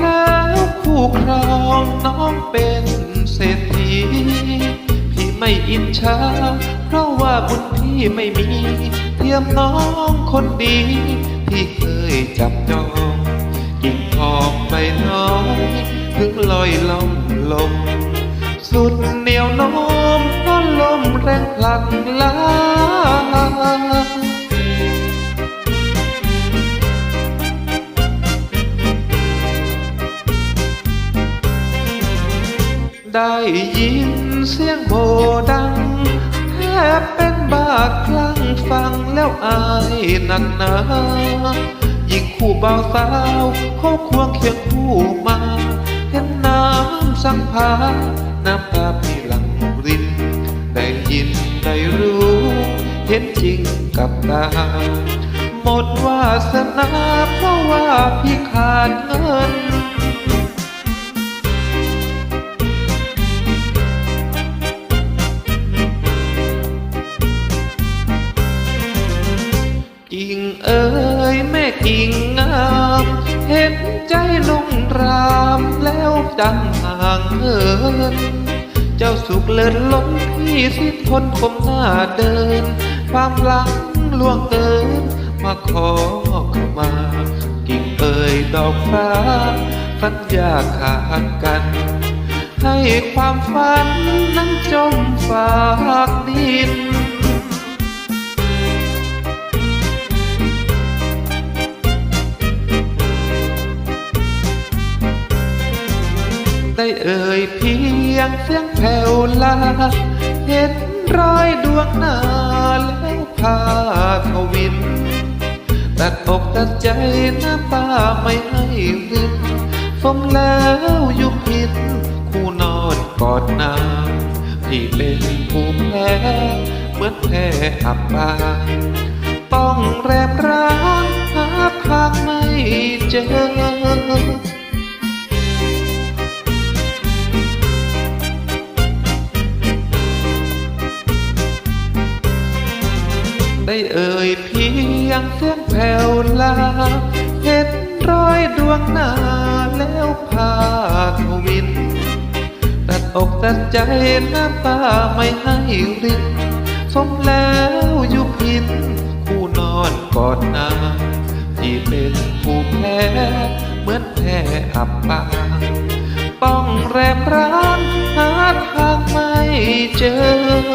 แล้วคู่ครองน้องเป็นเศรษฐี พี่ไม่อิจฉาเพราะว่าบุญพี่ไม่มี เทียมน้องคนดีที่เคยจับจองกิ่งทองใบน้อยถึงลอยล่องลม สุดเหนียวโน้มเพราะลมแรงผลักลา ได้ยินเสียงโบดัง แทบเป็นบาดคลั่งฟังแล้วอายหนักหนายิ่งคู่บ่าวสาวเขาควงเคียงคู่มา เห็นน้ำสังพาน้ำตาพี่หลังริน ได้ยินได้รู้ เห็นจริงกับตา หมดวาสนาเพราะว่าพี่ขาดเงิน เอ๋ยแม่กิ่งงาม เห็นใจลุงรามแล้วจังห่างเหินเจ้าสุขเลิศล้นพี่สิทนคมหน้าเดิน ความหลังล่วงเกิน มาขอเข้ามา กิ่งเอ๋ยดอกฟ้าสัญญาขาดกัน ให้ความฝันนั้นจมฝากดิน ได้เอ่ยเพียงเสียงแผ่วลา เห็นรอยดวงนาแล้วพาเขาวิน ตัดอกตัดใจน้ำตาไม่ให้รินสมแล้วยุบพินคู่นอนกอดน้ำที่เป็นผู้แพ้เหมือนแพ้อับปางต้องแรบร้างหาทางไม่เจอ ได้เอ่ยเพียงเสียงแผ่วลา เห็นรอยดวงหน้าแล้วพาเขาวิน ตัดอกตัดใจน้ำตาไม่ให้รินสมแล้วยุพินคู่นอนกอดนาที่เป็นผู้แพ้เหมือนแพ้อับปางต้องแรมร้างหาทางไม่เจอ